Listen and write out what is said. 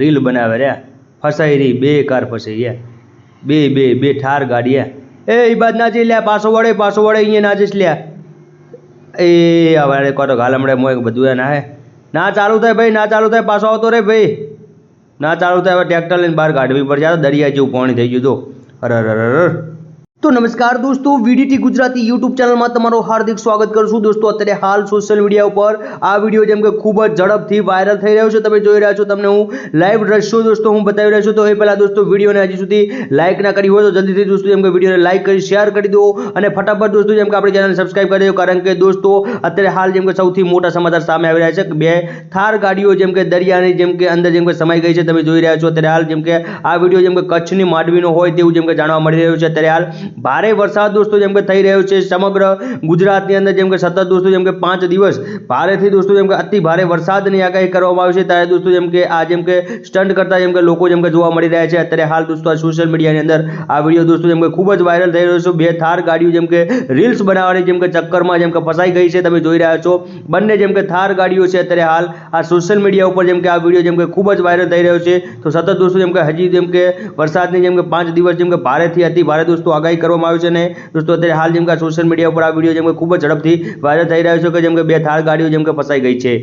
Reel બનાવે રે ફસાઈ રહી, બે કાર ફસાઈ ગયા. બે બે બે ઠાર ગાડી હે. એ બાદ ના જઈ લે પાછો વળે પાછો વળે, અહીંયા ના જઈશ લે એ હવે કોતો ગાલમડે મોય બધું એ ના હે. ના ચાલુ થાય ભાઈ, ના ચાલુ થાય, પાછો આવતો રે ભાઈ. ના ચાલુ થાય, હવે ટ્રેક્ટર લઈને બહાર કાઢવી પડશે. દરિયા જેવું પાણી થઈ ગયું તો અરે અરે અરે. તો નમસ્કાર દોસ્તો વીડીટી ગુજરાતી યુટ્યુબ ચેનલમાં તમારું હાર્દિક સ્વાગત કરું દોસ્તો અત્યારે હાલ સોશિયલ મીડિયા ઉપર આ વીડિયો જેમ કે ખૂબ જ ઝડપથી વાયરલ થઈ રહ્યો છે તમે જોઈ રહ્યા છો તમને હું લાઈવ દ્રશ્યો દોસ્તો હું બતાવી રહ્યો છું તો એ પહેલાં દોસ્તો વિડીયોને હજી સુધી લાઈક ના કરી હોય તો જલ્દીથી દોસ્તો જેમ કે વિડીયોને લાઈક કરી શેર કરી દો અને ફટાફટ દોસ્તો જેમ કે આપણે ચેનલ સબસ્ક્રાઈબ કરી દો કારણ કે દોસ્તો અત્યારે હાલ જેમ કે સૌથી મોટા સમાચાર સામે આવી રહ્યા છે બે થાર ગાડીઓ જેમ કે દરિયાની જેમ કે અંદર જેમ કે સમાઈ ગઈ છે તમે જોઈ રહ્યા છો અત્યારે હાલ જેમ કે આ વીડિયો જેમ કે કચ્છની માંડવીનો હોય તેવું જેમ કે જાણવા મળી રહ્યું છે અત્યારે હાલ ભારે વરસાદ દોસ્તો જેમ કે થઈ રહ્યો છે સમગ્ર ગુજરાતની અંદર જેમ કે સતત દોસ્તો જેમ કે પાંચ દિવસ ભારેથી દોસ્તો જેમ કે અતિ ભારે વરસાદની આગાહી કરવામાં આવી છે ત્યારે દોસ્તો જેમ કે આ જેમ કે સ્ટન્ટ કરતા જેમ કે લોકો જેમ કે જોવા મળી રહ્યા છે અત્યારે હાલ દોસ્તો આ સોશિયલ મીડિયાની અંદર આ વીડિયો દોસ્તો જેમ કે ખૂબ જ વાયરલ થઈ રહ્યો છે બે થાર ગાડીઓ જેમ કે રીલ્સ બનાવવાની જેમ કે ચક્કરમાં જેમ કે ફસાઈ ગઈ છે તમે જોઈ રહ્યા છો બંને જેમ કે થાર ગાડીઓ છે અત્યારે હાલ આ સોશિયલ મીડિયા ઉપર જેમ કે આ વીડિયો જેમ કે ખૂબ જ વાયરલ થઈ રહ્યો છે તો સતત દોસ્તો જેમ કે હજી જેમ કે વરસાદની જેમ કે પાંચ દિવસ જેમ કે ભારેથી અતિ ભારે દોસ્તો આગાહી કરવામાં આવી છે ને દોસ્તો, અત્યારે હાલ જેમ કે સોશિયલ મીડિયા ઉપર આ વીડિયો જેમ કે ખૂબ જ ઝડપથી વાયરલ થઈ રહ્યો છે કે જેમ કે બે થાળ ગાડીઓ જેમ કે ફસાઈ ગઈ છે.